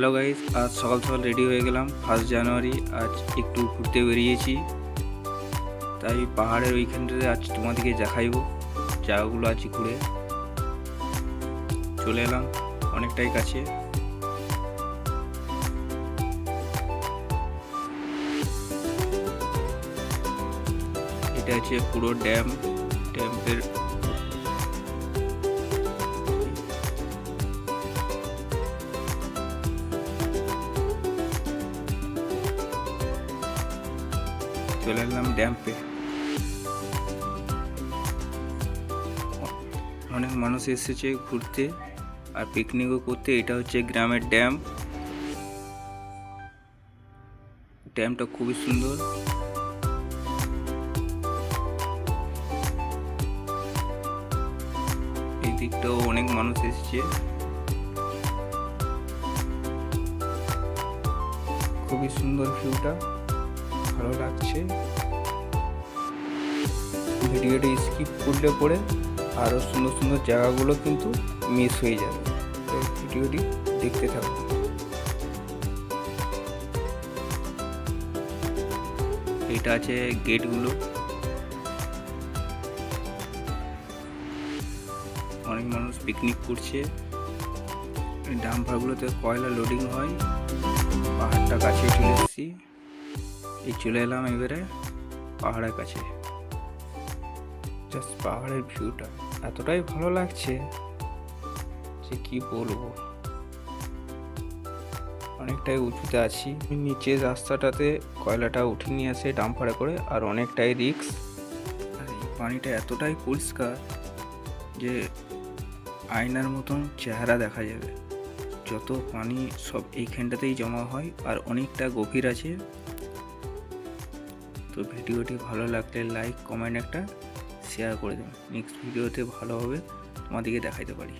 Hello guys, আজ সকাল সকাল রেডি হয়ে গেলাম। ফার্স্ট জানুয়ারি আজ একটু ঘুরতে বেরিয়েছি। তাই পাহাড়ের ওইখানটাতে আজ তোমাদেরকে দেখাইবো। জায়গাগুলো আছে ঘুরে। চলে এলাম অনেকটাই কাছে। এটা আছে পুরো ড্যাম ড্যামের চলে এলাম ড্যাম্পে অনেক মানুষ এসেছে ঘুরতে আর পিকনিকও করতে। এটা হচ্ছে গ্রামের ড্যাম। ড্যামটা খুবই সুন্দর। এই দিকটাও অনেক মানুষ এসেছে। খুবই সুন্দর ভিউটা ভালো লাগছে। ভিডিওটি স্কিপ করলে পরে আরও সুন্দর সুন্দর জায়গাগুলো কিন্তু মিস হয়ে যাবে। তো ভিডিওটি দেখতে থাকুন। এটা আছে গেটগুলো অনেক মানুষ পিকনিক করছে। ডাম্পারগুলোতে কয়লা লোডিং হয়। পাহাড়টা কাছে চলে এসেছি। এই চলে এলাম এবারে পাহাড়ের কাছে। জাস্ট পাহাড়ের ভিউটা এতটাই ভালো লাগছে যে কি বলব? অনেকটাই উঁচুতে আছি। নিচে রাস্তাটাতে কয়লাটা উঠে নিয়ে আসে ডাম্পারে করে, আর অনেকটাই রিক্স আর এই পানিটা এতটাই পরিষ্কার যে আয়নার মতন চেহারা দেখা যাবে। যত পানি সব এইখানটাতেই জমা হয়, আর অনেকটা গভীর আছে। তো ভিডিওটি ভালো লাগলে লাইক কমেন্ট একটা শেয়ার করে দেবেন। নেক্সট ভিডিওতে ভালোভাবে তোমাদেরকে দেখাইতে পারি।